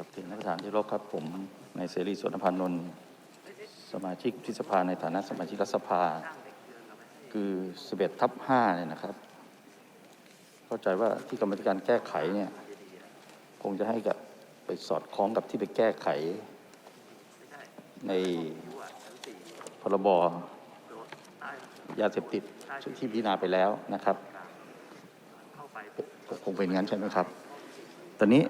ครับถึงนักประธานที่รบครับผมในายเสรีสวนพันธ์นนท์สมาชิกที่สภาในฐานะสมาชิกรัฐสภา คือ11ทับ5เนี่ยนะครับ เข้าใจว่าที่กรรมธิการแก้ไขเนี่ยคงจะให้กับไปสอดคล้องกับที่ไปแก้ไข ในพรบยาเสพติดที่พิจารณาไปแล้วนะครับคงเป็นงั้นใช่ไหมครับ ตอนนี้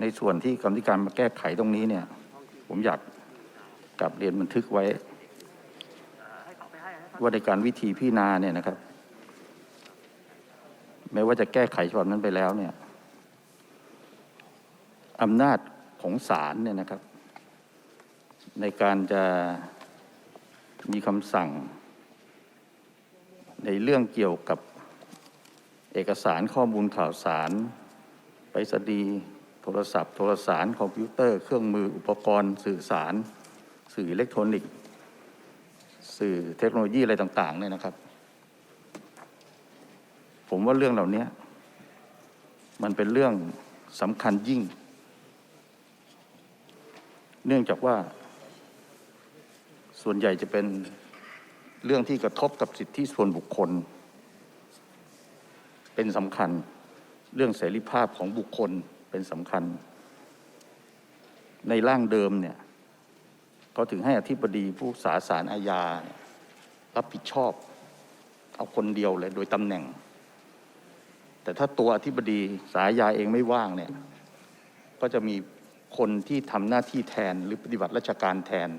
ในส่วนที่กรรมธิการมาแก้ไขตรงนี้เนี่ย ผมอยากกลับเรียนบันทึกไว้ ว่าในการวิธีพิจารณาเนี่ยนะครับ แม้ว่าจะแก้ไขฉบับนั้นไปแล้วเนี่ยอำนาจของศาลเนี่ยนะครับ ในการจะมีคำสั่ง ในเรื่องเกี่ยวกับเอกสารข้อมูลข่าวสาร ไปสดี โทรศัพท์ โทรสารคอมพิวเตอร์ เครื่องมืออุปกรณ์สื่อสาร สื่ออิเล็กทรอนิกส์สื่อเทคโนโลยีอะไรต่างๆเนี่ยนะครับ ผมว่าเรื่องเหล่านี้มันเป็นเรื่องสำคัญยิ่ง เนื่องจากว่า ส่วนใหญ่จะเป็นเรื่องที่กระทบกับสิทธิส่วนบุคคล เป็นสำคัญเรื่องเสรีภาพของบุคคล เป็นสำคัญ ในร่างเดิมเนี่ยเขาถึงให้อธิบดีผู้สาสารอาญารับผิดชอบ เอาคนเดียวเลยโดยตำแหน่ง แต่ถ้าตัวอธิบดีสายยาเองไม่ว่างเนี่ยก็จะมีคนที่ทำหน้าที่แทนหรือปฏิบัติราชการแทน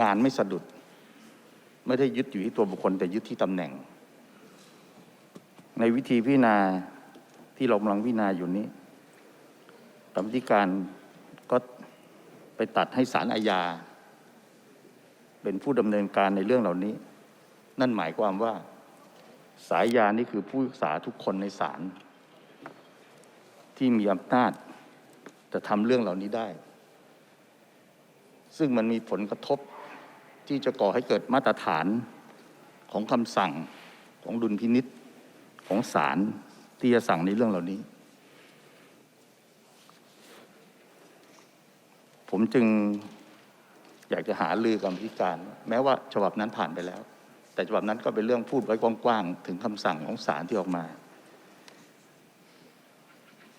งานไม่สะดุด ไม่ได้ยึดอยู่ที่ตัวบุคคลแต่ยึดที่ตำแหน่ง ในวิธีพิจารณา ที่เรากำลังพิจาอยู่นี้กรรมธิการก็ไปตัดให้ศาลอาญา เป็นผู้ดำเนินการในเรื่องเหล่านี้ นั่นหมายความว่าสายยานี่คือผู้ศึกษาทุกคนในศาลที่มีอำนาจจะทำเรื่องเหล่านี้ได้ ซึ่งมันมีผลกระทบที่จะก่อให้เกิดมาตรฐานของคำสั่งของดุลพินิษของศาล ที่จะสั่งในเรื่องเหล่านี้ ผมจึงอยากจะหาลือกรรมธิการ แม้ว่าฉบับนั้นผ่านไปแล้ว แต่ฉบับนั้นก็เป็นเรื่องพูดไว้กว้างๆถึงคำสั่งของศาลที่ออกมา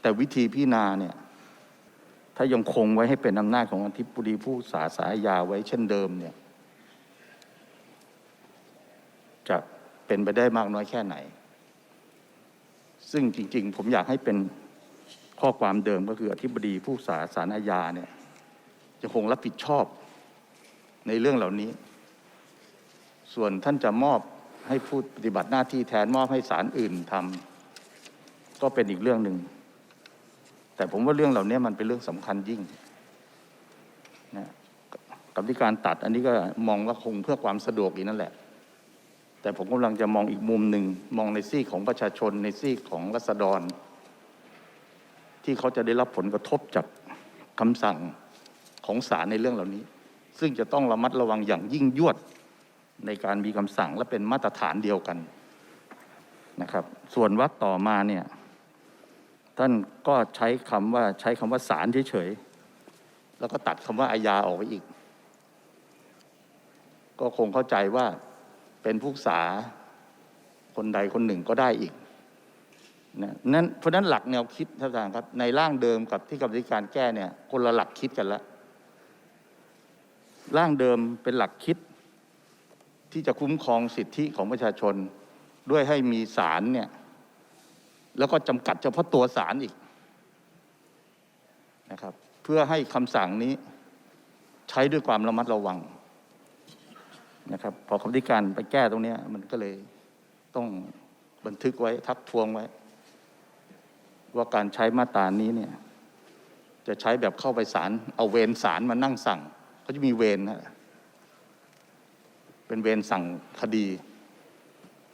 แต่วิธีพิจารณาเนี่ยถ้ายังคงไว้ให้เป็นอำนาจของอธิบดีผู้สาสายยาไว้เช่นเดิมเนี่ยจะเป็นไปได้มากน้อยแค่ไหน ซึ่งจริงๆ ผมอยากให้เป็นข้อความเดิมก็คืออธิบดีผู้สาสารอาญาเนี่ยจะคงรับผิดชอบในเรื่องเหล่านี้ ส่วนท่านจะมอบให้ผู้ปฏิบัติหน้าที่แทนมอบให้ศาลอื่นทำก็เป็นอีกเรื่องหนึ่ง แต่ผมว่าเรื่องเหล่านี้มันเป็นเรื่องสำคัญยิ่งนะกรรมธิการตัดอันนี้ก็มองว่าคงเพื่อความสะดวกอีกนั่นแหละ แต่ผมกำลังจะมองอีกมุมหนึ่งมองในซีกของประชาชนในซีกของรัษฎร ที่เขาจะได้รับผลกระทบจากคำสั่งของศาลในเรื่องเหล่านี้ ซึ่งจะต้องระมัดระวังอย่างยิ่งยวดในการมีคำสั่งและเป็นมาตรฐานเดียวกันนะครับ ส่วนวรรคต่อมาเนี่ยท่านก็ใช้คำว่าใช้คำว่าศาลเฉยๆแล้วก็ตัดคำว่าอาญาออกไปอีก ก็คงเข้าใจว่า เป็นผู้ศึกษาคนใดคนหนึ่งก็ได้อีกนะนั้นเพราะนั้นหลักแนวคิดท่านประธานครับ ในร่างเดิมกับที่กรรมธิการแก้เนี่ยคนละหลักคิดกันแล้วร่างเดิมเป็นหลักคิด ที่จะคุ้มครองสิทธิของประชาชน ด้วยให้มีศาลเนี่ยแล้วก็จำกัดเฉพาะตัวศาลอีกนะครับ เพื่อให้คำสั่งนี้ใช้ด้วยความระมัดระวัง นะครับ พอคำธิการไปแก้ตรงนี้มันก็เลยต้องบันทึกไว้ทักทวงไว้ ว่าการใช้มาตรานี้เนี่ย จะใช้แบบเข้าไปศาลเอาเวรศาลมานั่งสั่งเขาจะมีเวรนะเป็นเวรสั่งคดี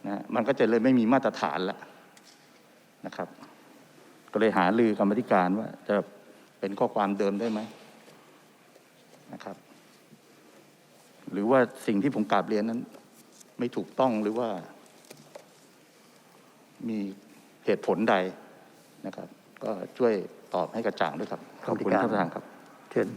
นะมันก็จะเลยไม่มีมาตรฐานแล้วนะครับ ก็เลยหาลือกรรมธิการว่าจะเป็นข้อความเดิมได้ไหมนะครับ หรือว่าสิ่งที่ผมกราบเรียนนั้น ไม่ถูกต้องหรือว่า มีเหตุผลใดนะครับ ก็ช่วยตอบให้กระจ่างด้วยครับขอบคุณท่านประธานครับ